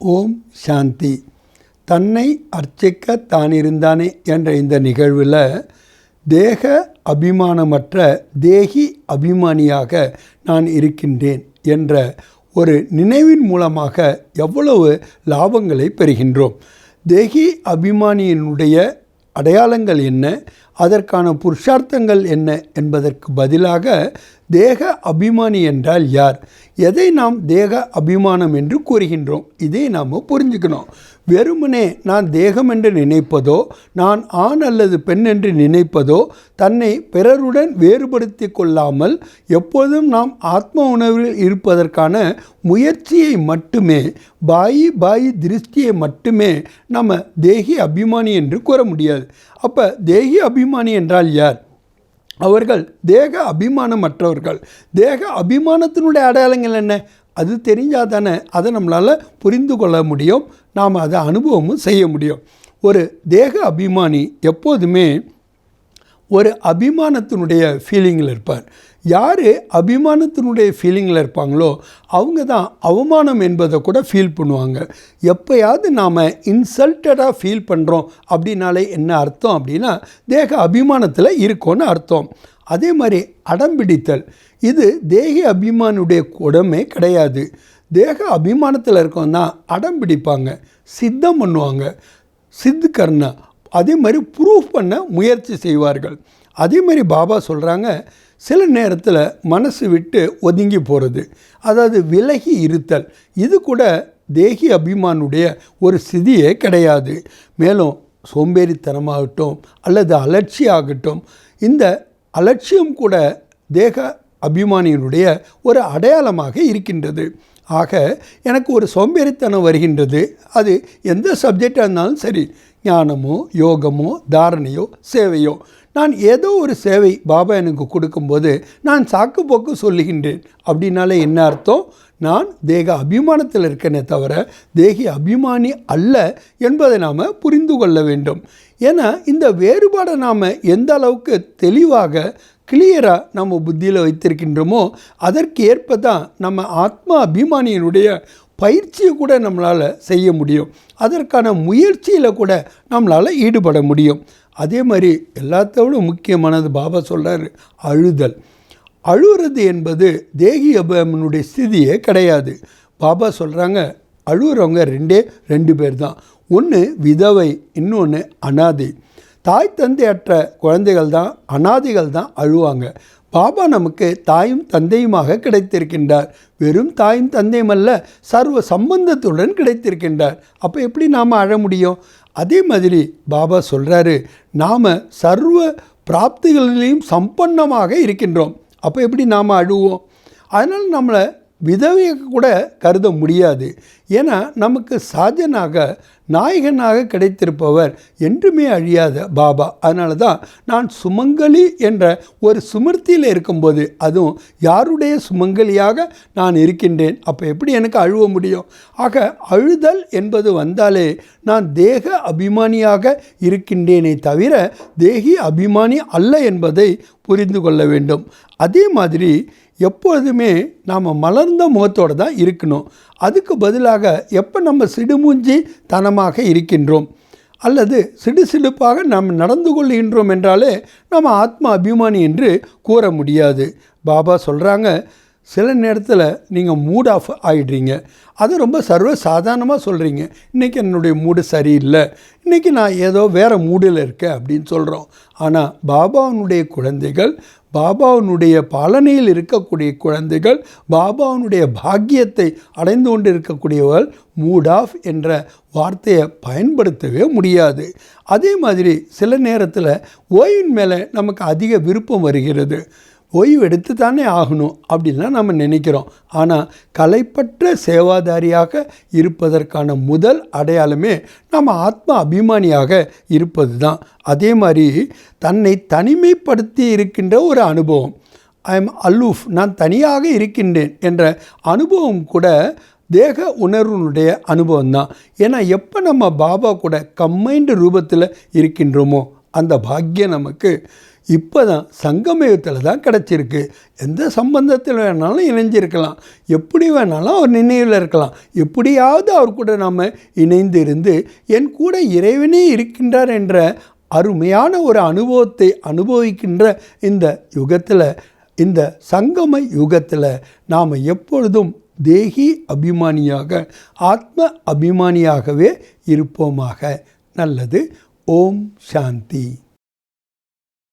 ஓம் சாந்தி. தன்னை அர்ச்சிக்க தானிருந்தானே என்ற இந்த நிகழ்வில் தேக அபிமானமற்ற தேகி அபிமானியாக நான் இருக்கின்றேன் என்ற ஒரு நினைவின் மூலமாக எவ்வளவு லாபங்களை பெறுகின்றோம்? தேகி அபிமானியினுடைய அடையாளங்கள் என்ன? அதற்கான புருஷார்த்தங்கள் என்ன என்பதற்கு பதிலாக தேக அபிமானி என்றால் யார்? எதை நாம் தேக அபிமானம் என்று கூறுகின்றோம்? இதை நாம் புரிஞ்சுக்கணும். வெறுமனே நான் தேகம் என்று நினைப்பதோ நான் ஆண் அல்லது பெண் என்று நினைப்பதோ தன்னை பிறருடன் வேறுபடுத்தி கொள்ளாமல் எப்போதும் நாம் ஆத்ம உணர்வில் இருப்பதற்கான முயற்சியை மட்டுமே பாயி பாயி திருஷ்டியை மட்டுமே நம்ம தேகி அபிமானி என்று கூற முடியாது. அப்போ தேகி அபிமானி என்றால் யார்? அவர்கள் தேக அபிமானமற்றவர்கள். தேக அபிமானத்தினுடைய அடையாளங்கள் என்ன? அது தெரிஞ்சால் தானே அதை நம்மளால் புரிந்து கொள்ள முடியும் நாம் அதை அனுபவமும் செய்ய முடியும். ஒரு தேக அபிமானி எப்போதுமே ஒரு அபிமானத்தினுடைய ஃபீலிங்கில் இருப்பார். யார் அபிமானத்தினுடைய ஃபீலிங்கில் இருப்பாங்களோ அவங்க தான் அவமானம் என்பதை கூட ஃபீல் பண்ணுவாங்க. எப்போயாவது நாம் இன்சல்ட்டடாக ஃபீல் பண்ணுறோம் அப்படின்னாலே என்ன அர்த்தம் அப்படின்னா தேக அபிமானத்தில் இருக்கோன்னு அர்த்தம். அதே மாதிரி அடம்பிடித்தல் இது தேக அபிமானுடைய குடமே கிடையாது. தேக அபிமானத்தில் இருக்கவங்க தான் அடம் பிடிப்பாங்க சித்தம் பண்ணுவாங்க சித்து கர்ணா. அதே மாதிரி ப்ரூஃப் பண்ண முயற்சி செய்வார்கள். அதே மாதிரி பாபா சொல்கிறாங்க சில நேரத்தில் மனசு விட்டு ஒதுங்கி போகிறது அதாவது விலகி இருத்தல். இது கூட தேகி அபிமானுடைய ஒரு ஸ்திதியே கிடையாது. மேலும் சோம்பேறித்தனமாகட்டும் அல்லது அலட்சி ஆகட்டும் இந்த அலட்சியம் கூட தேக அபிமானியினுடைய ஒரு அடையாளமாக இருக்கின்றது. ஆக எனக்கு ஒரு சோம்பேறித்தனம் வருகின்றது. அது எந்த சப்ஜெக்டாக இருந்தாலும் சரி ஞானமோ யோகமோ தாரணையோ சேவையோ. நான் ஏதோ ஒரு சேவை பாபா எனக்கு கொடுக்கும்போது நான் சாக்கு போக்கு சொல்லுகின்றேன். அப்படின்னாலே என்ன அர்த்தம்? நான் தேக அபிமானத்தில் இருக்கனே தவிர தேகி அபிமானி அல்ல என்பதை நாம் புரிந்து கொள்ள வேண்டும். ஏன்னா இந்த வேறுபாடை நாம் எந்த அளவுக்கு தெளிவாக கிளியராக நம்ம புத்தியில் வைத்திருக்கின்றோமோ அதற்கு ஏற்ப தான் நம்ம ஆத்மா அபிமானியினுடைய பயிற்சியை கூட நம்மளால் செய்ய முடியும். அதற்கான முயற்சியில் கூட நம்மளால் ஈடுபட முடியும். அதே மாதிரி எல்லாத்தோடும் முக்கியமானது பாபா சொல்கிறார் அழுதல். அழுகிறது என்பது தேகி அபமனுடைய ஸ்திதியே கிடையாது. பாபா சொல்கிறாங்க அழுகிறவங்க ரெண்டே ரெண்டு பேர் தான் ஒன்று விதவை இன்னொன்று அனாதை. தாய் தந்தையற்ற குழந்தைகள் தான் அனாதைகள் தான் அழுவாங்க. பாபா நமக்கு தாயும் தந்தையுமாக கிடைத்திருக்கின்றார். வெறும் தாயும் தந்தையும் அல்ல சர்வ சம்பந்தத்துடன் கிடைத்திருக்கின்றார். அப்போ எப்படி நாம் அழ முடியும்? அதே மாதிரி பாபா சொல்கிறாரு நாம் சர்வ பிராப்திகளிலையும் சம்பன்னமாக இருக்கின்றோம். அப்போ எப்படி நாம் அழுவோம்? அதனால் நம்மளை விதவையை கூட கருத முடியாது. ஏன்னா நமக்கு சாஜனாக நாயகனாக கிடைத்திருப்பவர் என்றுமே அழியாத பாபா. அதனால தான் நான் சுமங்கலி என்ற ஒரு சுமர்த்தியில் இருக்கும்போது அதுவும் யாருடைய சுமங்கலியாக நான் இருக்கின்றேன்? அப்போ எப்படி எனக்கு அழுவ முடியும்? ஆக அழுதல் என்பது வந்தாலே நான் தேக அபிமானியாக இருக்கின்றேனே தவிர தேகி அபிமானி அல்ல என்பதை புரிந்து கொள்ள வேண்டும். அதே மாதிரி எப்பொழுதுமே நாம் மலர்ந்த முகத்தோடு தான் இருக்கணும். அதுக்கு பதிலாக எப்போ நம்ம சிடுமூஞ்சி தனமாக இருக்கின்றோம்? அல்லது சிடு சிடுப்பாக நாம் நடந்து கொள்கின்றோம் என்றாலே நம்ம ஆத்மா அபிமானி என்று கூற முடியாது. பாபா சொல்கிறாங்க சில நேரத்தில் நீங்கள் மூட் ஆஃப் ஆகிடுறீங்க அது ரொம்ப சர்வ சாதாரணமாக சொல்கிறீங்க இன்றைக்கி என்னுடைய மூடு சரியில்லை. இன்றைக்கி நான் ஏதோ வேறு மூடில் இருக்கேன் அப்படின்னு சொல்கிறோம் ஆனால் பாபாவுனுடைய குழந்தைகள் பாபாவினுடைய பலனையில் இருக்கக்கூடிய குழந்தைகள் பாபாவினுடைய பாக்கியத்தை அடைந்து கொண்டு இருக்கக்கூடியவர்கள் மூட் ஆஃப் என்ற வார்த்தையை பயன்படுத்தவே முடியாது. அதே மாதிரி சில நேரத்தில் ஓய்வின் மேலே நமக்கு அதிக விருப்பம் வருகிறது. ஓய்வு எடுத்து தானே ஆகணும் அப்படின்லாம் நம்ம நினைக்கிறோம். ஆனால் கலைப்பற்ற சேவாதாரியாக இருப்பதற்கான முதல் அடையாளமே நம்ம ஆத்மா அபிமானியாக இருப்பது தான் அதே மாதிரி தன்னை தனிமைப்படுத்தி இருக்கின்ற ஒரு அனுபவம். ஐ எம் அல்லூஃப் நான் தனியாக இருக்கின்றேன் என்ற அனுபவம் கூட தேக உணர்வுனுடைய அனுபவம் தான் ஏன்னா எப்போ நம்ம பாபா கூட கம்மைண்டு ரூபத்தில் இருக்கின்றோமோ அந்த பாக்கியம் நமக்கு இப்போ தான் சங்கமயுகத்தில் தான் கிடச்சிருக்கு. எந்த சம்பந்தத்தில் வேணாலும் இணைஞ்சிருக்கலாம். எப்படி வேணாலும் அவர் நினைவில் இருக்கலாம். எப்படியாவது அவர் கூட நாம் இணைந்து இருந்து என் கூட இறைவனே இருக்கின்றார் என்ற அருமையான ஒரு அனுபவத்தை அனுபவிக்கின்ற இந்த யுகத்தில் இந்த சங்கம யுகத்தில் நாம் எப்பொழுதும் தேகி அபிமானியாக ஆத்ம அபிமானியாகவே இருப்போமாக. நல்லது. ஓம் சாந்தி